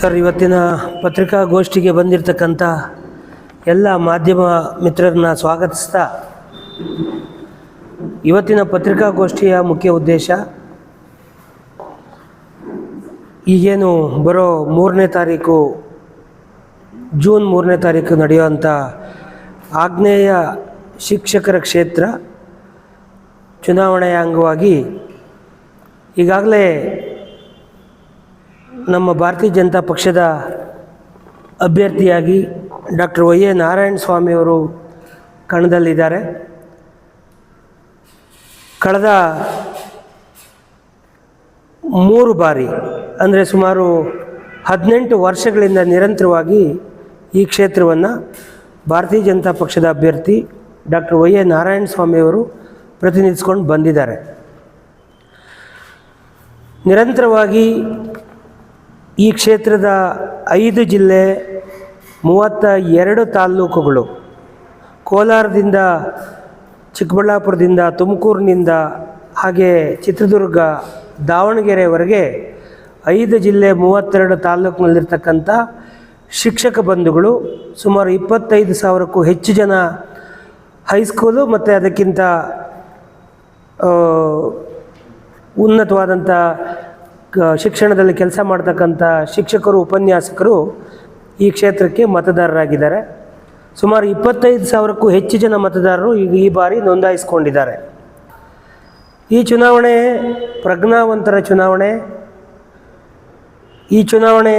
Sir, ಇವತ್ತಿನ ಪತ್ರಿಕಾಗೋಷ್ಠಿಗೆ ಬಂದಿರತಕ್ಕಂಥ ಎಲ್ಲ ಮಾಧ್ಯಮ ಮಿತ್ರರನ್ನ ಸ್ವಾಗತಿಸ್ತಾ ಇವತ್ತಿನ ಪತ್ರಿಕಾಗೋಷ್ಠಿಯ ಮುಖ್ಯ ಉದ್ದೇಶ ಈಗೇನು ಬರೋ ಮೂರನೇ ತಾರೀಕು, ಜೂನ್ ಮೂರನೇ ತಾರೀಕು ನಡೆಯುವಂಥ ಆಗ್ನೇಯ ಶಿಕ್ಷಕರ ಕ್ಷೇತ್ರ ಚುನಾವಣೆಯ ಅಂಗವಾಗಿ ಈಗಾಗಲೇ ನಮ್ಮ ಭಾರತೀಯ ಜನತಾ ಪಕ್ಷದ ಅಭ್ಯರ್ಥಿಯಾಗಿ ಡಾಕ್ಟರ್ ವೈ ಎ ನಾರಾಯಣ ಸ್ವಾಮಿಯವರು ಕಣದಲ್ಲಿದ್ದಾರೆ. ಕಳೆದ ಮೂರು ಬಾರಿ, ಅಂದರೆ ಸುಮಾರು ಹದಿನೆಂಟು ವರ್ಷಗಳಿಂದ ನಿರಂತರವಾಗಿ ಈ ಕ್ಷೇತ್ರವನ್ನು ಭಾರತೀಯ ಜನತಾ ಪಕ್ಷದ ಅಭ್ಯರ್ಥಿ ಡಾಕ್ಟರ್ ವೈ ಎ ನಾರಾಯಣ ಸ್ವಾಮಿಯವರು ಪ್ರತಿನಿಧಿಸ್ಕೊಂಡು ಬಂದಿದ್ದಾರೆ. ನಿರಂತರವಾಗಿ ಈ ಕ್ಷೇತ್ರದ ಐದು ಜಿಲ್ಲೆ ಮೂವತ್ತ ಎರಡು ತಾಲ್ಲೂಕುಗಳು. ಕೋಲಾರದಿಂದ ಚಿಕ್ಕಬಳ್ಳಾಪುರದಿಂದ ತುಮಕೂರಿನಿಂದ ಹಾಗೆ ಚಿತ್ರದುರ್ಗ ದಾವಣಗೆರೆವರೆಗೆ ಐದು ಜಿಲ್ಲೆ ಮೂವತ್ತೆರಡು ತಾಲ್ಲೂಕಿನಲ್ಲಿರ್ತಕ್ಕಂಥ ಶಿಕ್ಷಕ ಬಂಧುಗಳು ಸುಮಾರು ಇಪ್ಪತ್ತೈದು ಸಾವಿರಕ್ಕೂ ಹೆಚ್ಚು ಜನ ಹೈಸ್ಕೂಲು ಮತ್ತು ಅದಕ್ಕಿಂತ ಉನ್ನತವಾದಂಥ ಶಿಕ್ಷಣದಲ್ಲಿ ಕೆಲಸ ಮಾಡ್ತಕ್ಕಂಥ ಶಿಕ್ಷಕರು, ಉಪನ್ಯಾಸಕರು ಈ ಕ್ಷೇತ್ರಕ್ಕೆ ಮತದಾರರಾಗಿದ್ದಾರೆ. ಸುಮಾರು ಇಪ್ಪತ್ತೈದು ಸಾವಿರಕ್ಕೂ ಹೆಚ್ಚು ಜನ ಮತದಾರರು ಈಗ ಈ ಬಾರಿ ನೋಂದಾಯಿಸಿಕೊಂಡಿದ್ದಾರೆ. ಈ ಚುನಾವಣೆ ಪ್ರಜ್ಞಾವಂತರ ಚುನಾವಣೆ. ಈ ಚುನಾವಣೆ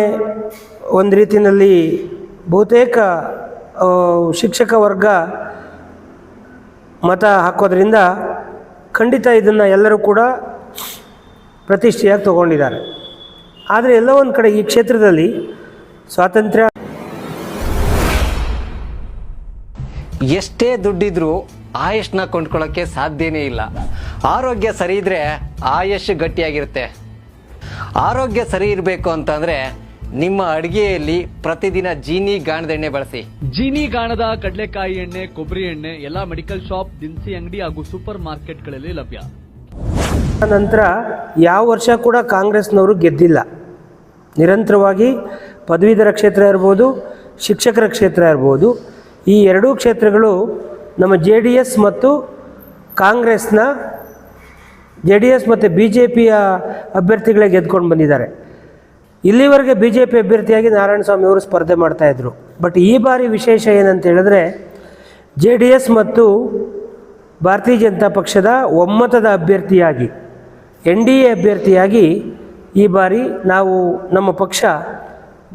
ಒಂದು ರೀತಿಯಲ್ಲಿ ಬಹುತೇಕ ಶಿಕ್ಷಕ ವರ್ಗ ಮತ ಹಾಕೋದ್ರಿಂದ ಖಂಡಿತ ಇದನ್ನು ಎಲ್ಲರೂ ಕೂಡ ಪ್ರತಿಷ್ಠೆಯಾಗಿ ತಗೊಂಡಿದ್ದಾರೆ. ಆದರೆ ಎಲ್ಲೋ ಒಂದು ಕಡೆ ಈ ಕ್ಷೇತ್ರದಲ್ಲಿ ಸ್ವಾತಂತ್ರ್ಯ ಎಷ್ಟೇ ದುಡ್ಡಿದ್ರೂ ಆಯುಷ್ನ ಕೊಂಡ್ಕೊಳ್ಳೋಕ್ಕೆ ಸಾಧ್ಯನೇ ಇಲ್ಲ. ಆರೋಗ್ಯ ಸರಿ ಇದ್ರೆ ಆಯುಷ್ ಗಟ್ಟಿಯಾಗಿರುತ್ತೆ. ಆರೋಗ್ಯ ಸರಿ ಇರಬೇಕು ಅಂತಂದ್ರೆ ನಿಮ್ಮ ಅಡುಗೆಯಲ್ಲಿ ಪ್ರತಿದಿನ ಜೀನಿ ಗಾಣದ ಎಣ್ಣೆ ಬಳಸಿ. ಜೀನಿ ಗಾಣದ ಕಡಲೆಕಾಯಿ ಎಣ್ಣೆ ಕೊಬ್ಬರಿ ಎಣ್ಣೆ ಎಲ್ಲಾ ಮೆಡಿಕಲ್ ಶಾಪ್ ದಿನಸಿ ಅಂಗಡಿ ಹಾಗೂ ಸೂಪರ್ ಮಾರ್ಕೆಟ್ಗಳಲ್ಲಿ ಲಭ್ಯ. ನಂತರ ಯಾವ ವರ್ಷ ಕೂಡ ಕಾಂಗ್ರೆಸ್ನವರು ಗೆದ್ದಿಲ್ಲ. ನಿರಂತರವಾಗಿ ಪದವೀಧರ ಕ್ಷೇತ್ರ ಇರ್ಬೋದು, ಶಿಕ್ಷಕರ ಕ್ಷೇತ್ರ ಇರ್ಬೋದು, ಈ ಎರಡೂ ಕ್ಷೇತ್ರಗಳು ನಮ್ಮ ಜೆ ಡಿ ಎಸ್ ಮತ್ತು ಕಾಂಗ್ರೆಸ್ನ ಜೆ ಡಿ ಎಸ್ ಮತ್ತು ಬಿ ಜೆ ಪಿಯ ಅಭ್ಯರ್ಥಿಗಳೇ ಗೆದ್ಕೊಂಡು ಬಂದಿದ್ದಾರೆ. ಇಲ್ಲಿವರೆಗೆ ಬಿ ಜೆ ಪಿ ಅಭ್ಯರ್ಥಿಯಾಗಿ ನಾರಾಯಣಸ್ವಾಮಿ ಅವರು ಸ್ಪರ್ಧೆ ಮಾಡ್ತಾಯಿದ್ರು ಬಟ್ ಈ ಬಾರಿ ವಿಶೇಷ ಏನಂತ ಹೇಳಿದ್ರೆ, ಜೆ ಡಿ ಎಸ್ ಮತ್ತು ಭಾರತೀಯ ಜನತಾ ಪಕ್ಷದ ಒಮ್ಮತದ ಅಭ್ಯರ್ಥಿಯಾಗಿ ಎನ್ ಡಿ ಎ ಅಭ್ಯರ್ಥಿಯಾಗಿ ಈ ಬಾರಿ ನಾವು ನಮ್ಮ ಪಕ್ಷ,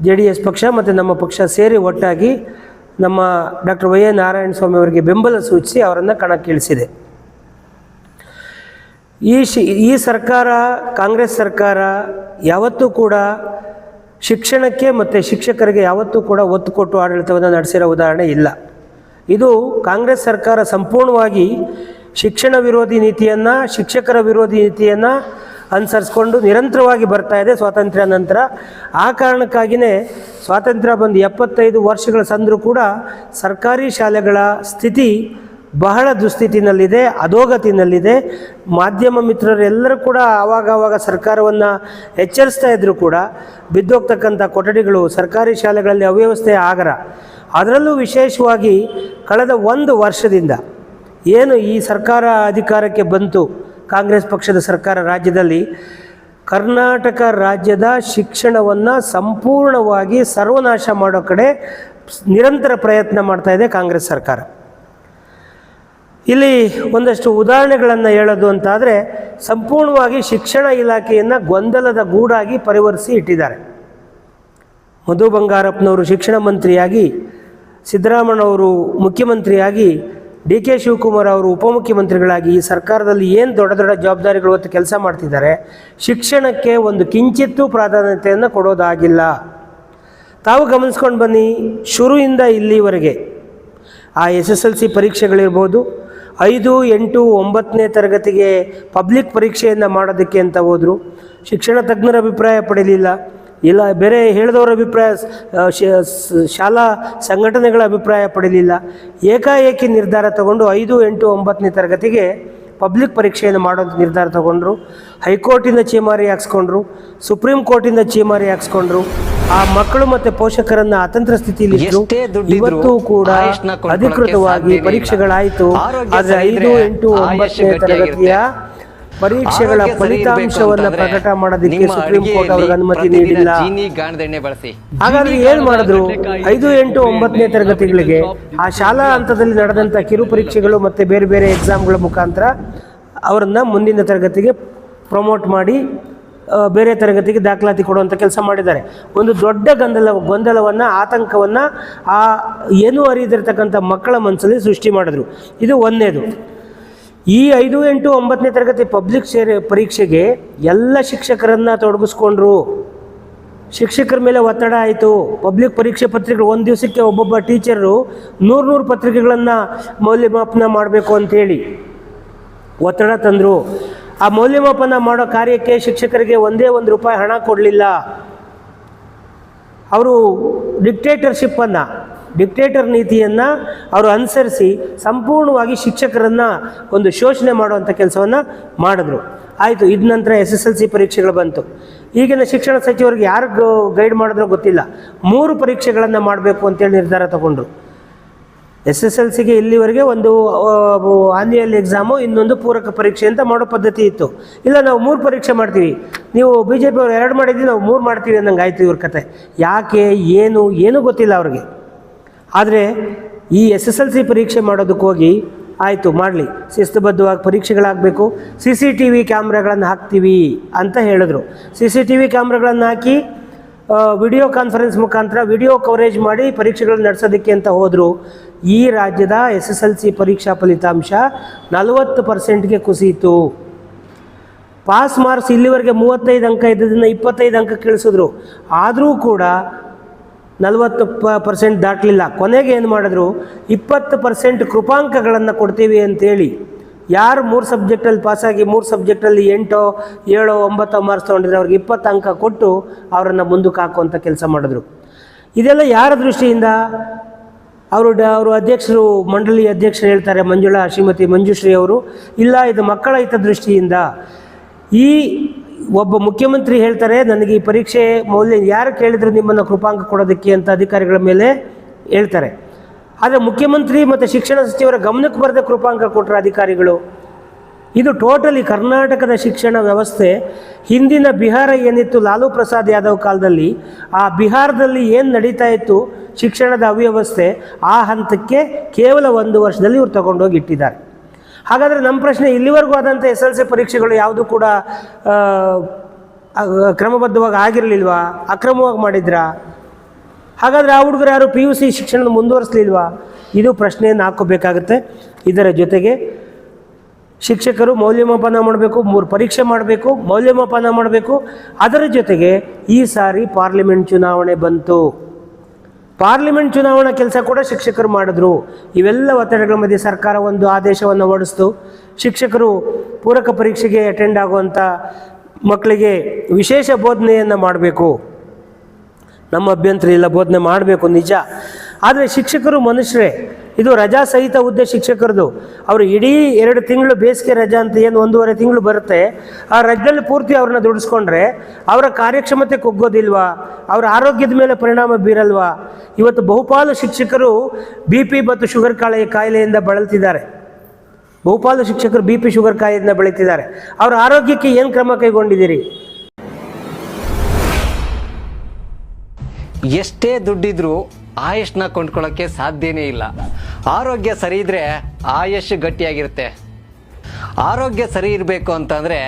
ಜೆ ಡಿ ಎಸ್ ಪಕ್ಷ ಮತ್ತು ನಮ್ಮ ಪಕ್ಷ ಸೇರಿ ಒಟ್ಟಾಗಿ ನಮ್ಮ doctor Y A Narayana Swamy ಅವರಿಗೆ ಬೆಂಬಲ ಸೂಚಿಸಿ ಅವರನ್ನು ಕಣಕ್ಕಿಳಿಸಿದೆ. ಈ ಶಿ, ಈ ಸರ್ಕಾರ, ಕಾಂಗ್ರೆಸ್ ಸರ್ಕಾರ ಯಾವತ್ತೂ ಕೂಡ ಶಿಕ್ಷಣಕ್ಕೆ ಮತ್ತು ಶಿಕ್ಷಕರಿಗೆ ಯಾವತ್ತೂ ಕೂಡ ಒತ್ತು ಕೊಟ್ಟು ಆಡಳಿತವನ್ನು ನಡೆಸಿರೋ ಉದಾಹರಣೆ ಇಲ್ಲ. ಇದು ಕಾಂಗ್ರೆಸ್ ಸರ್ಕಾರ ಸಂಪೂರ್ಣವಾಗಿ ಶಿಕ್ಷಣ ವಿರೋಧಿ ನೀತಿಯನ್ನು, ಶಿಕ್ಷಕರ ವಿರೋಧಿ ನೀತಿಯನ್ನು ಅನುಸರಿಸ್ಕೊಂಡು ನಿರಂತರವಾಗಿ ಬರ್ತಾ ಇದೆ ಸ್ವಾತಂತ್ರ್ಯ ನಂತರ. ಆ ಕಾರಣಕ್ಕಾಗಿಯೇ ಸ್ವಾತಂತ್ರ್ಯ ಬಂದು ಎಪ್ಪತ್ತೈದು ವರ್ಷಗಳ ಸಂದರೂ ಕೂಡ ಸರ್ಕಾರಿ ಶಾಲೆಗಳ ಸ್ಥಿತಿ ಬಹಳ ದುಸ್ಥಿತಿನಲ್ಲಿದೆ, ಅಧೋಗತಿನಲ್ಲಿದೆ. ಮಾಧ್ಯಮ ಮಿತ್ರರೆಲ್ಲರೂ ಕೂಡ ಆವಾಗ ಆವಾಗ ಸರ್ಕಾರವನ್ನು ಎಚ್ಚರಿಸ್ತಾ ಇದ್ದರೂ ಕೂಡ ಬಿದ್ದೋಗ್ತಕ್ಕಂಥ ಕೊಠಡಿಗಳು ಸರ್ಕಾರಿ ಶಾಲೆಗಳಲ್ಲಿ ಅವ್ಯವಸ್ಥೆ ಆಗರ. ಅದರಲ್ಲೂ ವಿಶೇಷವಾಗಿ ಕಳೆದ ಒಂದು ವರ್ಷದಿಂದ ಏನು ಈ ಸರ್ಕಾರ ಅಧಿಕಾರಕ್ಕೆ ಬಂತು, ಕಾಂಗ್ರೆಸ್ ಪಕ್ಷದ ಸರ್ಕಾರ ರಾಜ್ಯದಲ್ಲಿ, ಕರ್ನಾಟಕ ರಾಜ್ಯದ ಶಿಕ್ಷಣವನ್ನು ಸಂಪೂರ್ಣವಾಗಿ ಸರ್ವನಾಶ ಮಾಡೋ ಕಡೆ ನಿರಂತರ ಪ್ರಯತ್ನ ಮಾಡ್ತಾ ಇದೆ ಕಾಂಗ್ರೆಸ್ ಸರ್ಕಾರ. ಇಲ್ಲಿ ಒಂದಷ್ಟು ಉದಾಹರಣೆಗಳನ್ನು ಹೇಳೋದು ಅಂತಾದರೆ ಸಂಪೂರ್ಣವಾಗಿ ಶಿಕ್ಷಣ ಇಲಾಖೆಯನ್ನು ಗೊಂದಲದ ಗೂಡಾಗಿ ಪರಿವರ್ತಿಸಿ ಇಟ್ಟಿದ್ದಾರೆ. ಮಧು ಬಂಗಾರಪ್ಪನವರು ಶಿಕ್ಷಣ ಮಂತ್ರಿಯಾಗಿ ಸಿದ್ದರಾಮಣ್ಣವರು ಮುಖ್ಯಮಂತ್ರಿಯಾಗಿ ಡಿ ಕೆ ಶಿವಕುಮಾರ್ ಅವರು ಉಪಮುಖ್ಯಮಂತ್ರಿಗಳಾಗಿ ಈ ಸರ್ಕಾರದಲ್ಲಿ ಏನು ದೊಡ್ಡ ದೊಡ್ಡ ಜವಾಬ್ದಾರಿಗಳು ಹೊತ್ತು ಕೆಲಸ ಮಾಡ್ತಿದ್ದಾರೆ, ಶಿಕ್ಷಣಕ್ಕೆ ಒಂದು ಕಿಂಚಿತ್ತೂ ಪ್ರಾಧಾನ್ಯತೆಯನ್ನು ಕೊಡೋದಾಗಿಲ್ಲ. ತಾವು ಗಮನಿಸ್ಕೊಂಡು ಬನ್ನಿ, ಶುರುವಿಂದ ಇಲ್ಲಿವರೆಗೆ ಆ ಎಸ್ ಎಸ್ ಎಲ್ ಸಿ ಪರೀಕ್ಷೆಗಳಿರ್ಬೋದು, ಐದು, ಎಂಟು, ಒಂಬತ್ತನೇ ತರಗತಿಗೆ ಪಬ್ಲಿಕ್ ಪರೀಕ್ಷೆಯನ್ನು ಮಾಡೋದಕ್ಕೆ ಅಂತ ಹೋದರು, ಶಿಕ್ಷಣ ತಜ್ಞರ ಅಭಿಪ್ರಾಯ ಪಡೀಲಿಲ್ಲ. ಇಲ್ಲ ಬೇರೆ ಹೇಳಿದವರ ಅಭಿಪ್ರಾಯ ಶಾಲಾ ಸಂಘಟನೆಗಳ ಅಭಿಪ್ರಾಯ ಪಡೆಯಲಿಲ್ಲ ಏಕಾಏಕಿ ನಿರ್ಧಾರ ತಗೊಂಡು ಐದು ಎಂಟು ಒಂಬತ್ತನೇ ತರಗತಿಗೆ ಪಬ್ಲಿಕ್ ಪರೀಕ್ಷೆಯನ್ನು ಮಾಡೋದು ನಿರ್ಧಾರ ತಗೊಂಡ್ರು. ಹೈಕೋರ್ಟಿಂದ ಚೀಮಾರಿ ಹಾಕ್ಸ್ಕೊಂಡ್ರು. ಸುಪ್ರೀಂ ಕೋರ್ಟಿಂದ ಚೀಮಾರಿ ಹಾಕ್ಸ್ಕೊಂಡ್ರು. ಆ ಮಕ್ಕಳು ಮತ್ತೆ ಪೋಷಕರನ್ನ ಅತಂತ್ರ ಸ್ಥಿತಿಯಲ್ಲಿ. ಇವತ್ತು ಕೂಡ ಅಧಿಕೃತವಾಗಿ ಪರೀಕ್ಷೆಗಳಾಯಿತು. ಆದರೆ ಐದು ಎಂಟು ಒಂಬತ್ತನೇ ತರಗತಿಯ ಪರೀಕ್ಷೆಗಳ ಫಲಿತಾಂಶವನ್ನ ಪ್ರಕಟ ಮಾಡೋದಕ್ಕೆ ಸುಪ್ರೀಂ ಕೋರ್ಟ್ ಅವ್ರಿಗೆ ಅನುಮತಿ ನೀಡಿಲ್ಲ. ಬಳಸಿ. ಹಾಗಾದ್ರೆ ಏನ್ ಮಾಡಿದ್ರು? ಐದು ಎಂಟು ಒಂಬತ್ತನೇ ತರಗತಿಗಳಿಗೆ ಆ ಶಾಲಾ ಹಂತದಲ್ಲಿ ನಡೆದಂತ ಕಿರು ಪರೀಕ್ಷೆಗಳು ಮತ್ತೆ ಬೇರೆ ಬೇರೆ ಎಕ್ಸಾಮ್ಗಳ ಮುಖಾಂತರ ಅವರನ್ನ ಮುಂದಿನ ತರಗತಿಗೆ ಪ್ರಮೋಟ್ ಮಾಡಿ ಬೇರೆ ತರಗತಿಗೆ ದಾಖಲಾತಿ ಕೊಡುವಂಥ ಕೆಲಸ ಮಾಡಿದ್ದಾರೆ. ಒಂದು ದೊಡ್ಡ ಗೊಂದಲ ಗೊಂದಲವನ್ನು ಆತಂಕವನ್ನು ಆ ಏನು ಅರಿದಿರ್ತಕ್ಕಂಥ ಮಕ್ಕಳ ಮನಸ್ಸಲ್ಲಿ ಸೃಷ್ಟಿ ಮಾಡಿದ್ರು. ಇದು ಒಂದನೇದು ಈ ಐದು, ಎಂಟು, ಒಂಬತ್ತನೇ ತರಗತಿ ಪಬ್ಲಿಕ್ ಸೇರಿ ಪರೀಕ್ಷೆಗೆ ಎಲ್ಲ ಶಿಕ್ಷಕರನ್ನು ತೊಡಗಿಸ್ಕೊಂಡ್ರು. ಶಿಕ್ಷಕರ ಮೇಲೆ ಒತ್ತಡ ಆಯಿತು. ಪಬ್ಲಿಕ್ ಪರೀಕ್ಷೆ ಪತ್ರಿಕೆಗಳು ಒಂದು ದಿವಸಕ್ಕೆ ಒಬ್ಬೊಬ್ಬ ಟೀಚರು ನೂರು ನೂರು ಪತ್ರಿಕೆಗಳನ್ನು ಮೌಲ್ಯಮಾಪನ ಮಾಡಬೇಕು ಅಂತೇಳಿ ಒತ್ತಡ ತಂದರು. ಆ ಮೌಲ್ಯಮಾಪನ ಮಾಡೋ ಕಾರ್ಯಕ್ಕೆ ಶಿಕ್ಷಕರಿಗೆ ಒಂದೇ ಒಂದು ರೂಪಾಯಿ ಹಣ ಕೊಡಲಿಲ್ಲ. ಅವರು ಡಿಕ್ಟೇಟರ್ಶಿಪ್ಪನ್ನು ಡಿಕ್ಟೇಟರ್ ನೀತಿಯನ್ನು ಅವರು ಅನುಸರಿಸಿ ಸಂಪೂರ್ಣವಾಗಿ ಶಿಕ್ಷಕರನ್ನು ಒಂದು ಶೋಷಣೆ ಮಾಡುವಂಥ ಕೆಲಸವನ್ನು ಮಾಡಿದ್ರು. ಆಯಿತು, ಇದ ನಂತರ ಎಸ್ ಎಸ್ ಎಲ್ ಸಿ ಪರೀಕ್ಷೆಗಳು ಬಂತು. ಈಗಿನ ಶಿಕ್ಷಣ ಸಚಿವರಿಗೆ ಯಾರು ಗೈಡ್ ಮಾಡಿದ್ರೋ ಗೊತ್ತಿಲ್ಲ. ಮೂರು ಪರೀಕ್ಷೆಗಳನ್ನು ಮಾಡಬೇಕು ಅಂತೇಳಿ ನಿರ್ಧಾರ ತಗೊಂಡ್ರು. ಎಸ್ ಎಸ್ ಎಲ್ ಸಿಗೆ ಇಲ್ಲಿವರೆಗೆ ಒಂದು ಆನ್ಯುಯಲ್ ಎಕ್ಸಾಮು ಇನ್ನೊಂದು ಪೂರಕ ಪರೀಕ್ಷೆ ಅಂತ ಮಾಡೋ ಪದ್ಧತಿ ಇತ್ತು. ಇಲ್ಲ, ನಾವು ಮೂರು ಪರೀಕ್ಷೆ ಮಾಡ್ತೀವಿ. ನೀವು ಬಿ ಜೆ ಪಿ ಅವ್ರು ಎರಡು ಮಾಡಿದ್ವಿ, ನಾವು ಮೂರು ಮಾಡ್ತೀವಿ ಅನ್ನಂಗೆ ಆಯಿತು ಇವ್ರ ಕತೆ. ಯಾಕೆ, ಏನು, ಏನೂ ಗೊತ್ತಿಲ್ಲ ಅವ್ರಿಗೆ. ಆದರೆ ಈ ಎಸ್ ಎಸ್ ಎಲ್ ಸಿ ಪರೀಕ್ಷೆ ಮಾಡೋದಕ್ಕೆ ಹೋಗಿ ಆಯಿತು, ಮಾಡಲಿ. ಶಿಸ್ತುಬದ್ಧವಾಗಿ ಪರೀಕ್ಷೆಗಳಾಗಬೇಕು. ಸಿ ಸಿ ಟಿ ವಿ ಕ್ಯಾಮ್ರಾಗಳನ್ನು ಹಾಕ್ತೀವಿ ಅಂತ ಹೇಳಿದ್ರು. ಸಿ ಸಿ ಟಿ ವಿ ಕ್ಯಾಮ್ರಾಗಳನ್ನು ಹಾಕಿ ವಿಡಿಯೋ ಕಾನ್ಫರೆನ್ಸ್ ಮುಖಾಂತರ ವಿಡಿಯೋ ಕವರೇಜ್ ಮಾಡಿ ಪರೀಕ್ಷೆಗಳನ್ನು ನಡೆಸೋದಕ್ಕೆ ಅಂತ ಹೋದರು. ಈ ರಾಜ್ಯದ ಎಸ್ ಎಸ್ ಎಲ್ ಸಿ ಪರೀಕ್ಷಾ ಫಲಿತಾಂಶ ನಲವತ್ತು ಪರ್ಸೆಂಟ್ಗೆ ಕುಸಿಯಿತು. ಪಾಸ್ ಮಾರ್ಕ್ಸ್ ಇಲ್ಲಿವರೆಗೆ ಮೂವತ್ತೈದು ಅಂಕ ಇದ್ದದನ್ನು ಇಪ್ಪತ್ತೈದು ಅಂಕ ಇಳಿಸಿದ್ರು ಆದರೂ ಕೂಡ ನಲವತ್ತು ಪ, ಪರ್ಸೆಂಟ್ ದಾಟಲಿಲ್ಲ. ಕೊನೆಗೆ ಏನು ಮಾಡಿದ್ರು? ಇಪ್ಪತ್ತು ಪರ್ಸೆಂಟ್ ಕೃಪಾಂಕಗಳನ್ನು ಕೊಡ್ತೀವಿ ಅಂತೇಳಿ. ಯಾರು ಮೂರು ಸಬ್ಜೆಕ್ಟಲ್ಲಿ ಪಾಸಾಗಿ ಮೂರು ಸಬ್ಜೆಕ್ಟಲ್ಲಿ ಎಂಟೋ, ಏಳೋ, ಒಂಬತ್ತೋ ಮಾರ್ಕ್ಸ್ ತೊಗೊಂಡಿದ್ರೆ ಅವ್ರಿಗೆ ಇಪ್ಪತ್ತು ಅಂಕ ಕೊಟ್ಟು ಅವರನ್ನು ಮುಂದಕ್ಕೆ ಹಾಕುವಂಥ ಕೆಲಸ ಮಾಡಿದ್ರು. ಇದೆಲ್ಲ ಯಾರ ದೃಷ್ಟಿಯಿಂದ? ಅವರು ಡ, ಅವರು ಅಧ್ಯಕ್ಷರು, ಮಂಡಳಿ ಅಧ್ಯಕ್ಷರು ಹೇಳ್ತಾರೆ, ಮಂಜುಳಾ ಶ್ರೀಮತಿ ಮಂಜುಶ್ರೀ ಅವರು. ಇಲ್ಲ, ಇದು ಮಕ್ಕಳ ಹಿತದೃಷ್ಟಿಯಿಂದ ಈ ಒಬ್ಬ ಮುಖ್ಯಮಂತ್ರಿ ಹೇಳ್ತಾರೆ, ನನಗೆ ಈ ಪರೀಕ್ಷೆ ಮೌಲ್ಯ ಯಾರು ಕೇಳಿದ್ರು ನಿಮ್ಮನ್ನು ಕೃಪಾಂಕ ಕೊಡೋದಕ್ಕೆ ಅಂತ ಅಧಿಕಾರಿಗಳ ಮೇಲೆ ಹೇಳ್ತಾರೆ. ಆದರೆ ಮುಖ್ಯಮಂತ್ರಿ ಮತ್ತು ಶಿಕ್ಷಣ ಸಚಿವರ ಗಮನಕ್ಕೆ ಬರದೆ ಕೃಪಾಂಕ ಕೊಟ್ಟರೆ ಅಧಿಕಾರಿಗಳು. ಇದು ಟೋಟಲಿ ಕರ್ನಾಟಕದ ಶಿಕ್ಷಣ ವ್ಯವಸ್ಥೆ. ಹಿಂದಿನ ಬಿಹಾರ ಏನಿತ್ತು, ಲಾಲು ಪ್ರಸಾದ್ ಯಾದವ್ ಕಾಲದಲ್ಲಿ, ಆ ಬಿಹಾರದಲ್ಲಿ ಏನು ನಡೀತಾ ಇತ್ತು, ಶಿಕ್ಷಣದ ಅವ್ಯವಸ್ಥೆ, ಆ ಹಂತಕ್ಕೆ ಕೇವಲ ಒಂದು ವರ್ಷದಲ್ಲಿ ಇವರು ತಗೊಂಡೋಗಿ ಇಟ್ಟಿದ್ದಾರೆ. ಹಾಗಾದರೆ ನಮ್ಮ ಪ್ರಶ್ನೆ ಇಲ್ಲಿವರೆಗೂ ಆದಂಥ ಎಸ್ ಎಲ್ ಸಿ ಪರೀಕ್ಷೆಗಳು ಯಾವುದು ಕೂಡ ಕ್ರಮಬದ್ಧವಾಗಿ ಆಗಿರಲಿಲ್ವಾ? ಅಕ್ರಮವಾಗಿ ಮಾಡಿದ್ರಾ? ಹಾಗಾದರೆ ಆ ಹುಡುಗರು ಯಾರು ಪಿ ಯು ಸಿ ಶಿಕ್ಷಣ ಮುಂದುವರಿಸಲಿಲ್ವಾ? ಇದು ಪ್ರಶ್ನೆಯನ್ನು ಹಾಕೋಬೇಕಾಗುತ್ತೆ. ಇದರ ಜೊತೆಗೆ ಶಿಕ್ಷಕರು ಮೌಲ್ಯಮಾಪನ ಮಾಡಬೇಕು, ಮೂರು ಪರೀಕ್ಷೆ ಮಾಡಬೇಕು, ಮೌಲ್ಯಮಾಪನ ಮಾಡಬೇಕು. ಅದರ ಜೊತೆಗೆ ಈ ಸಾರಿ ಪಾರ್ಲಿಮೆಂಟ್ ಚುನಾವಣೆ ಬಂತು. ಪಾರ್ಲಿಮೆಂಟ್ ಚುನಾವಣಾ ಕೆಲಸ ಕೂಡ ಶಿಕ್ಷಕರು ಮಾಡಿದ್ರು. ಇವೆಲ್ಲ ಒತ್ತಡಗಳ ಮಧ್ಯೆ ಸರ್ಕಾರ ಒಂದು ಆದೇಶವನ್ನು ಹೊರಡಿಸ್ತು. ಶಿಕ್ಷಕರು ಪೂರಕ ಪರೀಕ್ಷೆಗೆ ಅಟೆಂಡ್ ಆಗುವಂಥ ಮಕ್ಕಳಿಗೆ ವಿಶೇಷ ಬೋಧನೆಯನ್ನು ಮಾಡಬೇಕು. ನಮ್ಮ ಅಭ್ಯಂತರ ಇಲ್ಲ, ಬೋಧನೆ ಮಾಡಬೇಕು, ನಿಜ. ಆದರೆ ಶಿಕ್ಷಕರು ಮನುಷ್ಯರೇ ಇದು ರಜಾ ಸಹಿತ ಹುದ್ದೆ ಶಿಕ್ಷಕರದು. ಅವರು ಇಡೀ ಎರಡು ತಿಂಗಳು ಬೇಸಿಗೆ ರಜಾ ಅಂತ ಏನು ಒಂದೂವರೆ ತಿಂಗಳು ಬರುತ್ತೆ. ಆ ರಜದಲ್ಲಿ ಪೂರ್ತಿ ಅವ್ರನ್ನ ದುಡಿಸ್ಕೊಂಡ್ರೆ ಅವರ ಕಾರ್ಯಕ್ಷಮತೆ ಕುಗ್ಗೋದಿಲ್ವಾ? ಅವರ ಆರೋಗ್ಯದ ಮೇಲೆ ಪರಿಣಾಮ ಬೀರಲ್ವಾ? ಇವತ್ತು ಬಹುಪಾಲು ಶಿಕ್ಷಕರು ಬಿ ಪಿ ಮತ್ತು ಶುಗರ್ ಕಾಳೆಯ ಕಾಯಿಲೆಯಿಂದ ಬಳಲ್ತಿದ್ದಾರೆ. ಬಹುಪಾಲು ಶಿಕ್ಷಕರು ಬಿ ಪಿ ಶುಗರ್ ಕಾಯಿಲೆಯಿಂದ ಬೆಳೀತಿದ್ದಾರೆ ಅವರ ಆರೋಗ್ಯಕ್ಕೆ ಏನು ಕ್ರಮ ಕೈಗೊಂಡಿದ್ದೀರಿ? ಎಷ್ಟೇ ದುಡ್ಡಿದ್ರೂ ಆಯುಷ್ನ ಕೊಂಡ್ಕೊಳ್ಳೋಕ್ಕೆ ಸಾಧ್ಯನೇ ಇಲ್ಲ. ಆರೋಗ್ಯ ಸರಿ ಇದ್ರೆ ಆಯುಷ್ ಗಟ್ಟಿಯಾಗಿರುತ್ತೆ. ಆರೋಗ್ಯ ಸರಿ ಇರಬೇಕು ಅಂತಂದ್ರೆ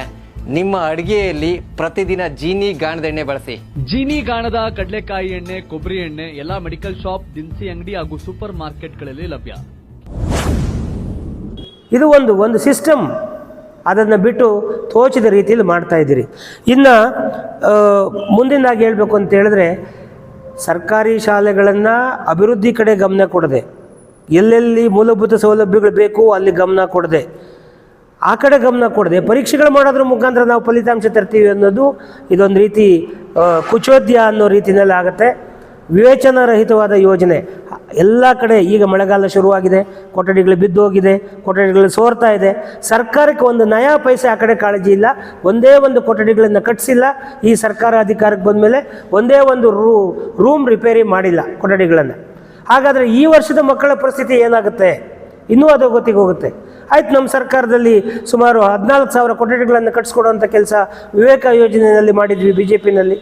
ನಿಮ್ಮ ಅಡುಗೆಯಲ್ಲಿ ಪ್ರತಿದಿನ ಜೀನಿ ಗಾಣದ ಎಣ್ಣೆ ಬಳಸಿ. ಜೀನಿ ಗಾಣದ ಕಡಲೆಕಾಯಿ ಎಣ್ಣೆ ಕೊಬ್ಬರಿ ಎಣ್ಣೆ ಎಲ್ಲಾ ಮೆಡಿಕಲ್ ಶಾಪ್ ದಿನಸಿ ಅಂಗಡಿ ಹಾಗೂ ಸೂಪರ್ ಮಾರ್ಕೆಟ್ಗಳಲ್ಲಿ ಲಭ್ಯ. ಇದು ಒಂದು ಒಂದು ಸಿಸ್ಟಮ್. ಅದನ್ನು ಬಿಟ್ಟು ತೋಚಿದ ರೀತಿಯಲ್ಲಿ ಮಾಡ್ತಾ ಇದ್ದೀರಿ. ಇನ್ನು ಮುಂದಿನಾಗಿ ಹೇಳಬೇಕು ಅಂತ ಹೇಳಿದ್ರೆ ಸರ್ಕಾರಿ ಶಾಲೆಗಳನ್ನು ಅಭಿವೃದ್ಧಿ ಕಡೆ ಗಮನ ಕೊಡದೆ, ಎಲ್ಲೆಲ್ಲಿ ಮೂಲಭೂತ ಸೌಲಭ್ಯಗಳು ಬೇಕು ಅಲ್ಲಿ ಗಮನ ಕೊಡದೆ, ಆ ಕಡೆ ಗಮನ ಕೊಡದೆ ಪರೀಕ್ಷೆಗಳು ಮಾಡೋದ್ರ ಮುಖಾಂತರ ನಾವು ಫಲಿತಾಂಶ ತರ್ತೀವಿ ಅನ್ನೋದು ಇದೊಂದು ರೀತಿ ಕುಚೋದ್ಯ ಅನ್ನೋ ರೀತಿಯಲ್ಲಿ ಆಗುತ್ತೆ. ವಿವೇಚನಾರಹಿತವಾದ ಯೋಜನೆ. ಎಲ್ಲ ಕಡೆ ಈಗ ಮಳೆಗಾಲ ಶುರುವಾಗಿದೆ, ಕೊಠಡಿಗಳು ಬಿದ್ದು ಹೋಗಿದೆ, ಕೊಠಡಿಗಳು ಸೋರ್ತಾ ಇದೆ. ಸರ್ಕಾರಕ್ಕೆ ಒಂದು ನಯಾ ಪೈಸೆ ಆ ಕಡೆ ಕಾಳಜಿ ಇಲ್ಲ, ಒಂದೇ ಒಂದು ಕೊಠಡಿಗಳನ್ನು ಕಟ್ಟಿಸಿಲ್ಲ ಈ ಸರ್ಕಾರ ಅಧಿಕಾರಕ್ಕೆ ಬಂದ ಮೇಲೆ ಒಂದೇ ಒಂದು ರೂ ರೂಮ್ ರಿಪೇರಿ ಮಾಡಿಲ್ಲ ಕೊಠಡಿಗಳನ್ನು. ಹಾಗಾದರೆ ಈ ವರ್ಷದ ಮಕ್ಕಳ ಪರಿಸ್ಥಿತಿ ಏನಾಗುತ್ತೆ? ಇನ್ನೂ ಅದು ಗೊತ್ತಿಗೆ ಹೋಗುತ್ತೆ. ಆಯ್ತು, ನಮ್ಮ ಸರ್ಕಾರದಲ್ಲಿ ಸುಮಾರು ಹದಿನಾಲ್ಕು ಸಾವಿರ ಕೊಠಡಿಗಳನ್ನು ಕಟ್ಟಿಸ್ಕೊಡುವಂಥ ಕೆಲಸ ವಿವೇಕ ಯೋಜನೆಯಲ್ಲಿ ಮಾಡಿದ್ವಿ ಬಿ ಜೆ ಪಿನಲ್ಲಿ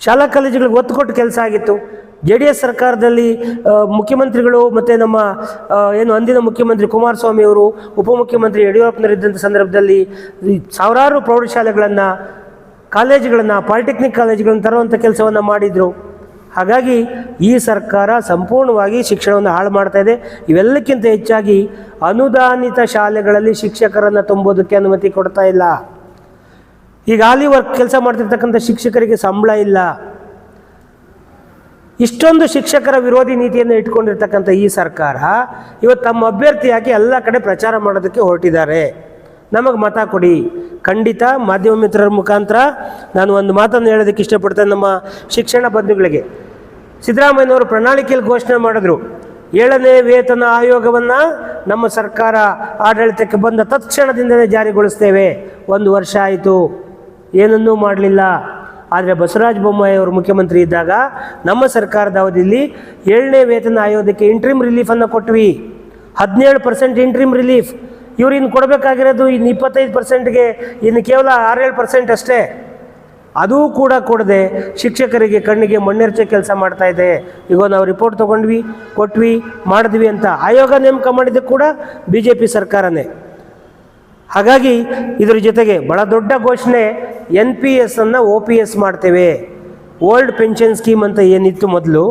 ಶಾಲಾ ಕಾಲೇಜುಗಳಿಗೆ ಒತ್ತು ಕೊಟ್ಟು ಕೆಲಸ ಆಗಿತ್ತು. ಜೆ ಡಿ ಎಸ್ ಸರ್ಕಾರದಲ್ಲಿ ಮುಖ್ಯಮಂತ್ರಿಗಳು ಮತ್ತು ನಮ್ಮ ಏನು ಅಂದಿನ ಮುಖ್ಯಮಂತ್ರಿ ಕುಮಾರಸ್ವಾಮಿ ಅವರು, ಉಪಮುಖ್ಯಮಂತ್ರಿ ಯಡಿಯೂರಪ್ಪನವರಿದ್ದಂಥ ಸಂದರ್ಭದಲ್ಲಿ ಸಾವಿರಾರು ಪ್ರೌಢಶಾಲೆಗಳನ್ನು, ಕಾಲೇಜುಗಳನ್ನು, ಪಾಲಿಟೆಕ್ನಿಕ್ ಕಾಲೇಜುಗಳನ್ನು ತರುವಂಥ ಕೆಲಸವನ್ನು ಮಾಡಿದರು. ಹಾಗಾಗಿ ಈ ಸರ್ಕಾರ ಸಂಪೂರ್ಣವಾಗಿ ಶಿಕ್ಷಣವನ್ನು ಹಾಳು ಮಾಡ್ತಾ ಇದೆ. ಇವೆಲ್ಲಕ್ಕಿಂತ ಹೆಚ್ಚಾಗಿ ಅನುದಾನಿತ ಶಾಲೆಗಳಲ್ಲಿ ಶಿಕ್ಷಕರನ್ನು ತುಂಬೋದಕ್ಕೆ ಅನುಮತಿ ಕೊಡ್ತಾ ಇಲ್ಲ. ಈಗ ಆಲಿ ವರ್ಕ್, ಕೆಲಸ ಮಾಡ್ತಿರ್ತಕ್ಕಂಥ ಶಿಕ್ಷಕರಿಗೆ ಸಂಬಳ ಇಲ್ಲ. ಇಷ್ಟೊಂದು ಶಿಕ್ಷಕರ ವಿರೋಧಿ ನೀತಿಯನ್ನು ಇಟ್ಕೊಂಡಿರ್ತಕ್ಕಂಥ ಈ ಸರ್ಕಾರ ಇವತ್ತು ತಮ್ಮ ಅಭ್ಯರ್ಥಿಯಾಗಿ ಎಲ್ಲ ಕಡೆ ಪ್ರಚಾರ ಮಾಡೋದಕ್ಕೆ ಹೊರಟಿದ್ದಾರೆ. ನಮಗೆ ಮತ ಕೊಡಿ. ಖಂಡಿತ ಮಾಧ್ಯಮ ಮಿತ್ರರ ಮುಖಾಂತರ ನಾನು ಒಂದು ಮಾತನ್ನು ಹೇಳೋದಕ್ಕೆ ಇಷ್ಟಪಡ್ತೇನೆ ನಮ್ಮ ಶಿಕ್ಷಣ ಬಂಧುಗಳಿಗೆ. ಸಿದ್ದರಾಮಯ್ಯನವರು ಪ್ರಣಾಳಿಕೆಯಲ್ಲಿ ಘೋಷಣೆ ಮಾಡಿದ್ರು. ಏಳನೇ ವೇತನ ಆಯೋಗವನ್ನು ನಮ್ಮ ಸರ್ಕಾರ ಆಡಳಿತಕ್ಕೆ ಬಂದ ತತ್ಕ್ಷಣದಿಂದಲೇ ಜಾರಿಗೊಳಿಸ್ತೇವೆ. ಒಂದು ವರ್ಷ ಆಯಿತು. ಏನನ್ನೂ ಮಾಡಲಿಲ್ಲ. ಆದರೆ ಬಸವರಾಜ ಬೊಮ್ಮಾಯಿ ಅವರು ಮುಖ್ಯಮಂತ್ರಿ ಇದ್ದಾಗ ನಮ್ಮ ಸರ್ಕಾರದ ಅವಧಿಯಲ್ಲಿ ಏಳನೇ ವೇತನ ಆಯೋಗಕ್ಕೆ ಇಂಟ್ರಿಮ್ ರಿಲೀಫನ್ನು ಕೊಟ್ವಿ. ಹದಿನೇಳು ಪರ್ಸೆಂಟ್ ಇಂಟ್ರಿಮ್ ರಿಲೀಫ್ ಇವ್ರು ಇನ್ನು ಕೊಡಬೇಕಾಗಿರೋದು ಇನ್ನು ಇಪ್ಪತ್ತೈದು ಪರ್ಸೆಂಟ್ಗೆ ಇನ್ನು ಕೇವಲ ಆರೇಳು ಪರ್ಸೆಂಟ್ ಅಷ್ಟೇ. ಅದೂ ಕೂಡ ಕೊಡದೆ ಶಿಕ್ಷಕರಿಗೆ ಕಣ್ಣಿಗೆ ಮಣ್ಣೆರಚೆ ಕೆಲಸ ಮಾಡ್ತಾ ಇದೆ. ಈಗ ನಾವು ರಿಪೋರ್ಟ್ ತೊಗೊಂಡ್ವಿ, ಕೊಟ್ವಿ, ಮಾಡಿದ್ವಿ ಅಂತ ಆಯೋಗ ನೇಮಕ ಮಾಡಿದ್ದು ಕೂಡ ಬಿ ಜೆ ಪಿ ಸರ್ಕಾರನೇ. ಹಾಗಾಗಿ ಇದರ ಜೊತೆಗೆ ಬಹಳ ದೊಡ್ಡ ಘೋಷಣೆ ಎನ್ ಪಿ ಎಸ್ ಅನ್ನು ಒ ಪಿ ಎಸ್ ಮಾಡ್ತೇವೆ. ಓಲ್ಡ್ ಪೆನ್ಷನ್ ಸ್ಕೀಮ್ ಅಂತ ಏನಿತ್ತು ಮೊದಲು,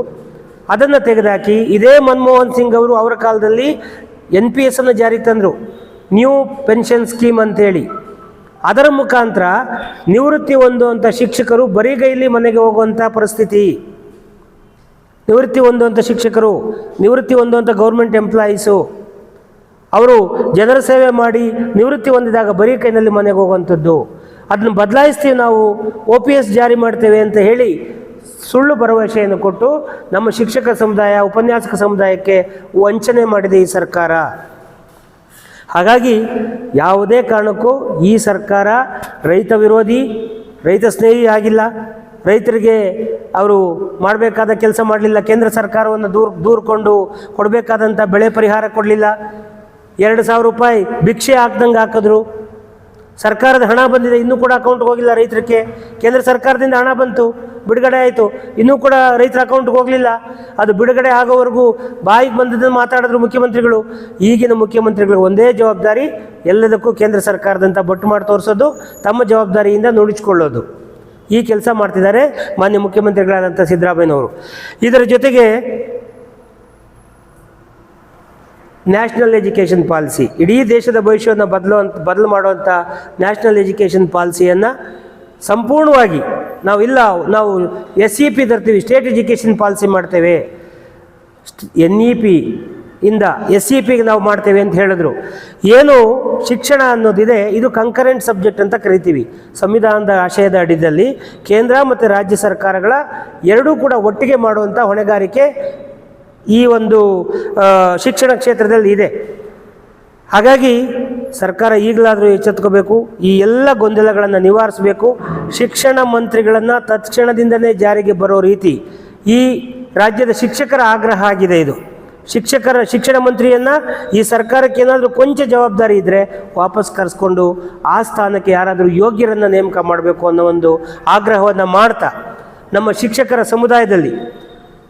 ಅದನ್ನು ತೆಗೆದುಹಾಕಿ ಇದೇ ಮನಮೋಹನ್ ಸಿಂಗ್ ಅವರು ಅವರ ಕಾಲದಲ್ಲಿ ಎನ್ ಪಿ ಎಸ್ಸನ್ನು ಜಾರಿಗೆ ತಂದರು. ನ್ಯೂ ಪೆನ್ಷನ್ ಸ್ಕೀಮ್ ಅಂತೇಳಿ. ಅದರ ಮುಖಾಂತರ ನಿವೃತ್ತಿ ಹೊಂದುವಂಥ ಶಿಕ್ಷಕರು ಬರಿಗೈಲಿ ಮನೆಗೆ ಹೋಗುವಂಥ ಪರಿಸ್ಥಿತಿ. ನಿವೃತ್ತಿ ಹೊಂದುವಂಥ ಶಿಕ್ಷಕರು, ನಿವೃತ್ತಿ ಹೊಂದುವಂಥ ಗೌರ್ಮೆಂಟ್ ಎಂಪ್ಲಾಯೀಸು ಅವರು ಜನರ ಸೇವೆ ಮಾಡಿ ನಿವೃತ್ತಿ ಹೊಂದಿದಾಗ ಬರೀ ಕೈನಲ್ಲಿ ಮನೆಗೆ ಹೋಗುವಂಥದ್ದು. ಅದನ್ನು ಬದಲಾಯಿಸ್ತೀವಿ ನಾವು, ಒ ಪಿ ಎಸ್ ಜಾರಿ ಮಾಡ್ತೇವೆ ಅಂತ ಹೇಳಿ ಸುಳ್ಳು ಭರವಸೆಯನ್ನು ಕೊಟ್ಟು ನಮ್ಮ ಶಿಕ್ಷಕ ಸಮುದಾಯ, ಉಪನ್ಯಾಸಕ ಸಮುದಾಯಕ್ಕೆ ವಂಚನೆ ಮಾಡಿದೆ ಈ ಸರ್ಕಾರ. ಹಾಗಾಗಿ ಯಾವುದೇ ಕಾರಣಕ್ಕೂ ಈ ಸರ್ಕಾರ ರೈತ ವಿರೋಧಿ, ರೈತ ಸ್ನೇಹಿ ಆಗಿಲ್ಲ. ರೈತರಿಗೆ ಅವರು ಮಾಡಬೇಕಾದ ಕೆಲಸ ಮಾಡಲಿಲ್ಲ. ಕೇಂದ್ರ ಸರ್ಕಾರವನ್ನು ದೂರ, ದೂರ್ಕೊಂಡು ಕೊಡಬೇಕಾದಂಥ ಬೆಳೆ ಪರಿಹಾರ ಕೊಡಲಿಲ್ಲ. ಎರಡು ಸಾವಿರ ರೂಪಾಯಿ ಭಿಕ್ಷೆ ಹಾಕ್ದಂಗೆ ಹಾಕಿದ್ರು. ಸರ್ಕಾರದ ಹಣ ಬಂದಿದೆ, ಇನ್ನೂ ಕೂಡ ಅಕೌಂಟ್ಗೆ ಹೋಗಿಲ್ಲ ರೈತರಿಗೆ. ಕೇಂದ್ರ ಸರ್ಕಾರದಿಂದ ಹಣ ಬಂತು, ಬಿಡುಗಡೆ ಆಯಿತು, ಇನ್ನೂ ಕೂಡ ರೈತರ ಅಕೌಂಟ್ಗೆ ಹೋಗಲಿಲ್ಲ. ಅದು ಬಿಡುಗಡೆ ಆಗೋವರೆಗೂ ಬಾಯಿಗೆ ಬಂದದ್ದನ್ನು ಮಾತಾಡಿದ್ರು ಮುಖ್ಯಮಂತ್ರಿಗಳು. ಈಗಿನ ಮುಖ್ಯಮಂತ್ರಿಗಳು ಒಂದೇ ಜವಾಬ್ದಾರಿ, ಎಲ್ಲದಕ್ಕೂ ಕೇಂದ್ರ ಸರ್ಕಾರದಂಥ ಬಟ್ಟು ಮಾಡಿ ತೋರಿಸೋದು, ತಮ್ಮ ಜವಾಬ್ದಾರಿಯಿಂದ ನುಡಿಸ್ಕೊಳ್ಳೋದು ಈ ಕೆಲಸ ಮಾಡ್ತಿದ್ದಾರೆ ಮಾನ್ಯ ಮುಖ್ಯಮಂತ್ರಿಗಳಾದಂಥ ಸಿದ್ದರಾಮಯ್ಯನವರು. ಇದರ ಜೊತೆಗೆ ನ್ಯಾಷನಲ್ ಎಜುಕೇಷನ್ ಪಾಲಿಸಿ. ಇಡೀ ದೇಶದ ಭವಿಷ್ಯವನ್ನು ಬದಲು ಬದಲು ಮಾಡುವಂಥ ನ್ಯಾಷನಲ್ ಎಜುಕೇಷನ್ ಪಾಲಿಸಿಯನ್ನು ಸಂಪೂರ್ಣವಾಗಿ ನಾವು ಇಲ್ಲ, ನಾವು ಎಸ್ ಸಿ ಪಿ ತರ್ತೀವಿ, ಸ್ಟೇಟ್ ಎಜುಕೇಷನ್ ಪಾಲಿಸಿ ಮಾಡ್ತೇವೆ. ಎನ್ ಇ ಪಿ ಇಂದ ಎಸ್ ಸಿ ಪಿಗೆ ನಾವು ಮಾಡ್ತೇವೆ ಅಂತ ಹೇಳಿದ್ರು. ಏನು ಶಿಕ್ಷಣ ಅನ್ನೋದಿದೆ, ಇದು ಕಂಕರೆಂಟ್ ಸಬ್ಜೆಕ್ಟ್ ಅಂತ ಕರಿತೀವಿ. ಸಂವಿಧಾನದ ಆಶಯದ ಅಡಿಯಲ್ಲಿ ಕೇಂದ್ರ ಮತ್ತು ರಾಜ್ಯ ಸರ್ಕಾರಗಳ ಎರಡೂ ಕೂಡ ಒಟ್ಟಿಗೆ ಮಾಡುವಂಥ ಹೊಣೆಗಾರಿಕೆ ಈ ಒಂದು ಶಿಕ್ಷಣ ಕ್ಷೇತ್ರದಲ್ಲಿ ಇದೆ. ಹಾಗಾಗಿ ಸರ್ಕಾರ ಈಗಲಾದರೂ ಎಚ್ಚೆತ್ಕೋಬೇಕು, ಈ ಎಲ್ಲ ಗೊಂದಲಗಳನ್ನು ನಿವಾರಿಸಬೇಕು. ಶಿಕ್ಷಣ ಮಂತ್ರಿಗಳನ್ನು ತತ್ಕ್ಷಣದಿಂದಲೇ ಜಾರಿಗೆ ಬರೋ ರೀತಿ ಈ ರಾಜ್ಯದ ಶಿಕ್ಷಕರ ಆಗ್ರಹ ಆಗಿದೆ ಇದು. ಶಿಕ್ಷಕರ, ಶಿಕ್ಷಣ ಮಂತ್ರಿಯನ್ನು ಈ ಸರ್ಕಾರಕ್ಕೆ ಏನಾದರೂ ಕೊಂಚ ಜವಾಬ್ದಾರಿ ಇದ್ದರೆ ವಾಪಸ್ ಕರೆಸ್ಕೊಂಡು ಆ ಸ್ಥಾನಕ್ಕೆ ಯಾರಾದರೂ ಯೋಗ್ಯರನ್ನು ನೇಮಕ ಮಾಡಬೇಕು ಅನ್ನೋ ಒಂದು ಆಗ್ರಹವನ್ನು ಮಾಡ್ತಾ ನಮ್ಮ ಶಿಕ್ಷಕರ ಸಮುದಾಯದಲ್ಲಿ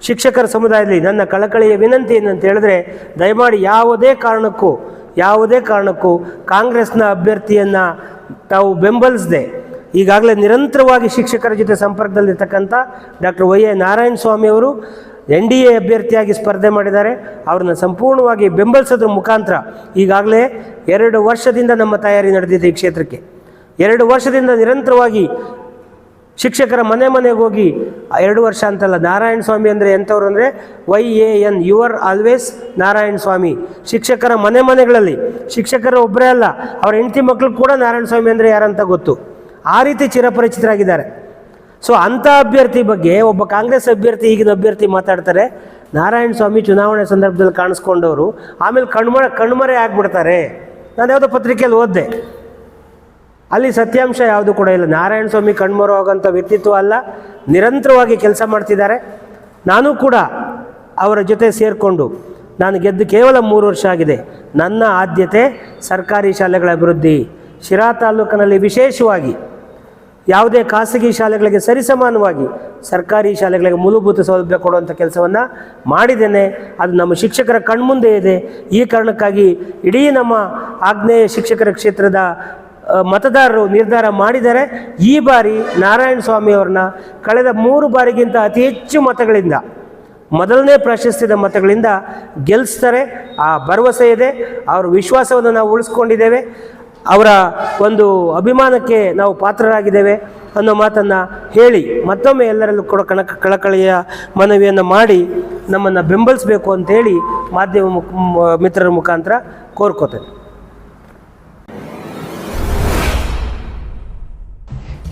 ಶಿಕ್ಷಕರ ಸಮುದಾಯದಲ್ಲಿ ನನ್ನ ಕಳಕಳಿಯ ವಿನಂತಿ ಏನಂತ ಹೇಳಿದ್ರೆ, ದಯಮಾಡಿ ಯಾವುದೇ ಕಾರಣಕ್ಕೂ ಯಾವುದೇ ಕಾರಣಕ್ಕೂ ಕಾಂಗ್ರೆಸ್ನ ಅಭ್ಯರ್ಥಿಯನ್ನು ತಾವು ಬೆಂಬಲಿಸದೆ, ಈಗಾಗಲೇ ನಿರಂತರವಾಗಿ ಶಿಕ್ಷಕರ ಜೊತೆ ಸಂಪರ್ಕದಲ್ಲಿರ್ತಕ್ಕಂಥ doctor Y A Narayana Swamy ಅವರು ಎನ್ ಡಿ ಎ ಅಭ್ಯರ್ಥಿಯಾಗಿ ಸ್ಪರ್ಧೆ ಮಾಡಿದ್ದಾರೆ. ಅವ್ರನ್ನ ಸಂಪೂರ್ಣವಾಗಿ ಬೆಂಬಲಿಸೋದ್ರ ಮುಖಾಂತರ ಈಗಾಗಲೇ ಎರಡು ವರ್ಷದಿಂದ ನಮ್ಮ ತಯಾರಿ ನಡೆದಿದೆ ಈ ಕ್ಷೇತ್ರಕ್ಕೆ. ಎರಡು ವರ್ಷದಿಂದ ನಿರಂತರವಾಗಿ ಶಿಕ್ಷಕರ ಮನೆ ಮನೆಗೆ ಹೋಗಿ ಎರಡು ವರ್ಷ ಅಂತಲ್ಲ, ನಾರಾಯಣ ಸ್ವಾಮಿ ಅಂದರೆ ಎಂಥವ್ರು ಅಂದರೆ Y A N, you are always Narayana Swamy. ಶಿಕ್ಷಕರ ಮನೆ ಮನೆಗಳಲ್ಲಿ, ಶಿಕ್ಷಕರ ಒಬ್ಬರೇ ಅಲ್ಲ, ಅವರ ಹೆಂಡತಿ ಮಕ್ಕಳು ಕೂಡ ನಾರಾಯಣ ಸ್ವಾಮಿ ಅಂದರೆ ಯಾರಂತ ಗೊತ್ತು. ಆ ರೀತಿ ಚಿರಪರಿಚಿತರಾಗಿದ್ದಾರೆ. ಸೊ ಅಂಥ ಅಭ್ಯರ್ಥಿ ಬಗ್ಗೆ ಒಬ್ಬ ಕಾಂಗ್ರೆಸ್ ಅಭ್ಯರ್ಥಿ, ಈಗಿನ ಅಭ್ಯರ್ಥಿ ಮಾತಾಡ್ತಾರೆ. ನಾರಾಯಣ ಸ್ವಾಮಿ ಚುನಾವಣೆ ಸಂದರ್ಭದಲ್ಲಿ ಕಾಣಿಸ್ಕೊಂಡವರು, ಆಮೇಲೆ ಕಣ್ಮರೆ ಕಣ್ಮರೆ ಆಗಿಬಿಡ್ತಾರೆ. ನಾನು ಯಾವುದೋ ಪತ್ರಿಕೆಯಲ್ಲಿ ಓದಿದೆ. ಅಲ್ಲಿ ಸತ್ಯಾಂಶ ಯಾವುದು ಕೂಡ ಇಲ್ಲ. ನಾರಾಯಣ ಸ್ವಾಮಿ ಕಣ್ಮರು ವ್ಯಕ್ತಿತ್ವ ಅಲ್ಲ. ನಿರಂತರವಾಗಿ ಕೆಲಸ ಮಾಡ್ತಿದ್ದಾರೆ. ನಾನು ಕೂಡ ಅವರ ಜೊತೆ ಸೇರಿಕೊಂಡು ನಾನು ಗೆದ್ದು ಕೇವಲ ಮೂರು ವರ್ಷ ಆಗಿದೆ. ನನ್ನ ಆದ್ಯತೆ ಸರ್ಕಾರಿ ಶಾಲೆಗಳ ಅಭಿವೃದ್ಧಿ. ಶಿರಾ ತಾಲೂಕಿನಲ್ಲಿ ವಿಶೇಷವಾಗಿ ಯಾವುದೇ ಖಾಸಗಿ ಶಾಲೆಗಳಿಗೆ ಸರಿಸಮಾನವಾಗಿ ಸರ್ಕಾರಿ ಶಾಲೆಗಳಿಗೆ ಮೂಲಭೂತ ಸೌಲಭ್ಯ ಕೊಡುವಂಥ ಕೆಲಸವನ್ನು ಮಾಡಿದ್ದೇನೆ. ಅದು ನಮ್ಮ ಶಿಕ್ಷಕರ ಕಣ್ಮುಂದೆ ಇದೆ. ಈ ಕಾರಣಕ್ಕಾಗಿ ಇಡೀ ನಮ್ಮ ಆಗ್ನೇಯ ಶಿಕ್ಷಕರ ಕ್ಷೇತ್ರದ ಮತದಾರರು ನಿರ್ಧಾರ ಮಾಡಿದರೆ ಈ ಬಾರಿ ನಾರಾಯಣ ಸ್ವಾಮಿ ಅವ್ರನ್ನ ಕಳೆದ ಮೂರು ಬಾರಿಗಿಂತ ಅತಿ ಹೆಚ್ಚು ಮತಗಳಿಂದ, ಮೊದಲನೇ ಪ್ರಾಶಸ್ತ್ಯದ ಮತಗಳಿಂದ ಗೆಲ್ಲಿಸ್ತಾರೆ ಆ ಭರವಸೆ ಇದೆ. ಅವರ ವಿಶ್ವಾಸವನ್ನು ನಾವು ಉಳಿಸ್ಕೊಂಡಿದ್ದೇವೆ. ಅವರ ಒಂದು ಅಭಿಮಾನಕ್ಕೆ ನಾವು ಪಾತ್ರರಾಗಿದ್ದೇವೆ ಅನ್ನೋ ಮಾತನ್ನು ಹೇಳಿ ಮತ್ತೊಮ್ಮೆ ಎಲ್ಲರಲ್ಲೂ ಕೂಡ ಕಣಕ ಕಳಕಳಿಯ ಮನವಿಯನ್ನು ಮಾಡಿ ನಮ್ಮನ್ನು ಬೆಂಬಲಿಸಬೇಕು ಅಂತೇಳಿ ಮಾಧ್ಯಮ ಮುಖ ಮಿತ್ರರ ಮುಖಾಂತರ ಕೋರ್ಕೋತೇನೆ.